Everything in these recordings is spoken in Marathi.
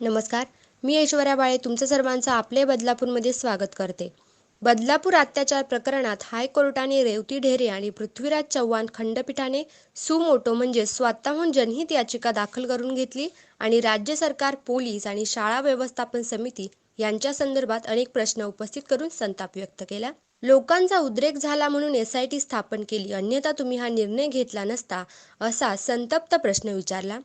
नमस्कार मी ऐश्वर्या बाळे तुमचं सर्वांचं आपले बदलापूरमध्ये स्वागत करते. बदलापूर अत्याचार प्रकरणात हायकोर्टाने रेवती ढेरे आणि पृथ्वीराज चव्हाण खंडपीठाने सुमोटो म्हणजे स्वतःहून जनहित याचिका दाखल करून घेतली आणि राज्य सरकार पोलीस आणि शाळा व्यवस्थापन समिती यांच्या संदर्भात अनेक प्रश्न उपस्थित करून संताप व्यक्त केला. लोकांचा उद्रेक झाला म्हणून एस आय टी स्थापन केली अन्यथा तुम्ही हा निर्णय घेतला नसता असा संतप्त प्रश्न विचारला.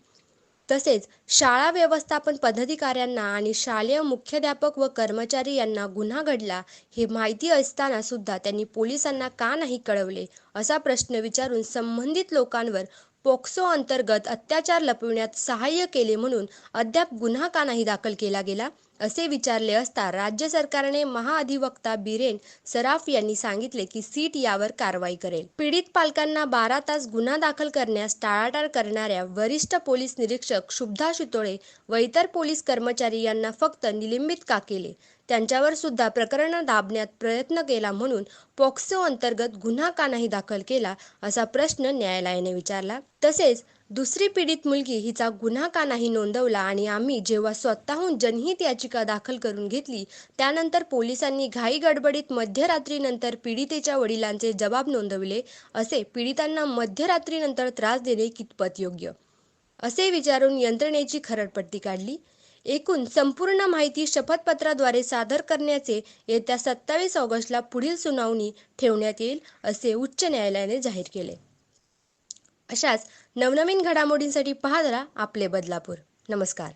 तसेच शाळा व्यवस्थापन पदाधिकाऱ्यांना आणि शालेय मुख्याध्यापक व कर्मचारी यांना गुन्हा घडला हे माहिती असताना सुद्धा त्यांनी पोलिसांना का नाही कळवले? असा प्रश्न विचारून संबंधित लोकांवर पोक्सो अंतर्गत अत्याचार लपविण्यात सहाय्य केले म्हणून अद्याप गुन्हा का नाही दाखल केला गेला असे विचारले असता राज्य सरकारने महाअधिवक्ता बिरेन सराफ यांनी सांगितले की सीट यावर कारवाई करेल. पीडित पालकांना बारा तास गुन्हा दाखल करण्यास टाळाटाळ करणाऱ्या वरिष्ठ पोलीस निरीक्षक शुभदा शितोळे व इतर पोलीस कर्मचारी यांना फक्त निलंबित का केले? त्यांच्यावर सुद्धा प्रकरण दाबण्यात प्रयत्न केला म्हणून पॉक्सो अंतर्गत गुन्हा का नाही दाखल केला असा प्रश्न न्यायालयाने विचारला. तसेच दुसरी पीडित मुलगी हिचा गुन्हा का नाही नोंदवला आणि आम्ही जेव्हा स्वतःहून जनहित याचिका दाखल करून घेतली त्यानंतर पोलिसांनी घाई गडबडीत मध्यरात्रीनंतर पीडितेच्या वडिलांचे जबाब नोंदविले असे पीडितांना मध्यरात्रीनंतर त्रास देणे कितपत योग्य? असे विचारून यंत्रणेची खरडपट्टी काढली. एकूण संपूर्ण माहिती शपथपत्राद्वारे सादर करण्याचे येत्या सत्तावीस ऑगस्टला पुढील सुनावणी ठेवण्यात येईल असे उच्च न्यायालयाने जाहीर केले. अशाच नवनवीन घडामोडींसाठी पाहत राहा आपले बदलापूर. नमस्कार.